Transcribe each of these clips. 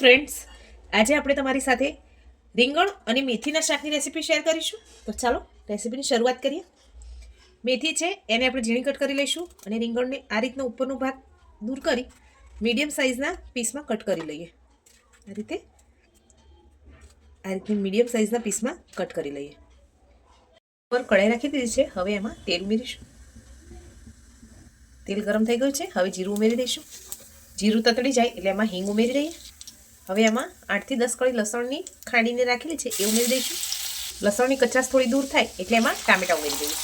Friends આજે આપણે તમારી સાથે રીંગણ અને મેથીના શાકની રેસીપી શેર કરીશું. તો ચાલો રેસીપીની શરૂઆત કરીએ. મેથી છે, એને આપણે ઝીણી કટ કરી લઈશું અને રીંગણને આ રીતનો ઉપરનો ભાગ દૂર કરી મીડિયમ સાઇઝના પીસમાં કટ કરી લઈએ. આ રીતે આ રીતની મીડિયમ સાઇઝના પીસમાં કટ કરી લઈએ. ઉપર કઢાઈ રાખી દીધી છે, હવે એમાં તેલ ઉમેરીશું. તેલ ગરમ થઈ ગયું છે, હવે જીરું ઉમેરી દઈશું. જીરું તતડી જાય એટલે એમાં હિંગ ઉમેરી દઈએ. હવે એમાં આઠથી દસ કળી લસણની ખાંડીને રાખેલી છે, એ ઉમેરી દઈશું. લસણની કચાશ થોડી દૂર થાય, એટલે એમાં ટામેટા ઉમેરી દઈએ.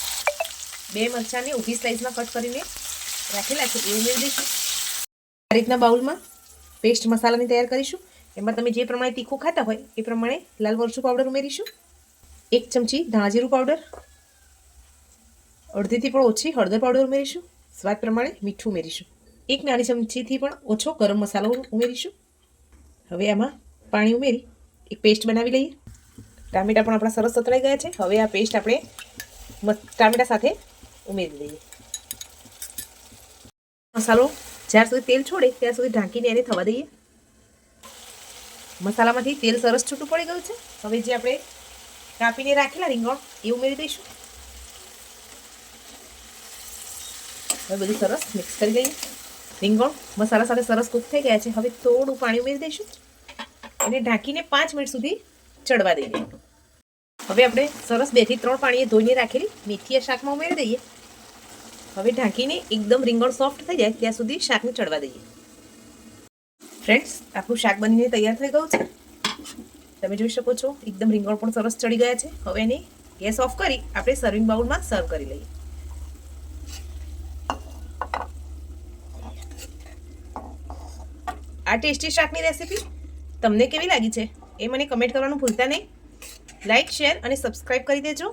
બે મરચાંને ઊભી સ્લાઇસમાં કટ કરીને રાખેલા છે, એ ઉમેરી દઈશું. આ રીતના બાઉલમાં પેસ્ટ મસાલાની તૈયાર કરીશું. એમાં તમે જે પ્રમાણે તીખું ખાતા હોય, એ પ્રમાણે લાલ મરચું પાવડર ઉમેરીશું. એક ચમચી ધાણાજીરું પાવડર. અડધીથી પણ ઓછી હળદર પાવડર ઉમેરીશું. સ્વાદ પ્રમાણે મીઠું ઉમેરીશું. એક નાની ચમચીથી પણ ઓછો ગરમ મસાલો ઉમેરીશું. હવે આમાં પાણી ઉમેરી એક પેસ્ટ બનાવી લઈએ. ટામેટા પણ આપણા સરસ સતળાઈ ગયા છે. હવે આ પેસ્ટ આપણે ટામેટા સાથે ઉમેરી દઈએ મસાલો જ્યાં સુધી તેલ છોડે ત્યાં સુધી ઢાંકીને એને થવા દઈએ. મસાલામાંથી તેલ સરસ છૂટું પડી ગયું છે. હવે જે આપણે કાપીને રાખેલા રીંગણ એ ઉમેરી દઈશું. હવે બધું સરસ મિક્સ કરી લઈએ. રીંગણ મસાલા સાથે સરસ કૂક થઈ ગયા છે. હવે થોડું પાણી ઉમેરી દઈશું એને ઢાંકીને પાંચ મિનિટ સુધી ચડવા દઈએ. હવે આપણે સરસ બેથી ત્રણ પાણીએ ધોઈને રાખેલી મેથી શાકમાં ઉમેરી દઈએ. હવે ઢાંકીને એકદમ રીંગણ સોફ્ટ થઈ જાય ત્યાં સુધી શાકને ચડવા દઈએ. ફ્રેન્ડ્સ આપણું શાક બનીને તૈયાર થઈ ગયું છે. તમે જોઈ શકો છો, એકદમ રીંગણ પણ સરસ ચડી ગયા છે. હવે એને ગેસ ઓફ કરી આપણે સર્વિંગ બાઉલમાં સર્વ કરી લઈએ. આ ટેસ્ટી શાકની રેસીપી તમને કેવી લાગી છે એ મને કમેન્ટ કરવાનું ભૂલતા નહીં. લાઇક શેર અને સબસ્ક્રાઈબ કરી દેજો.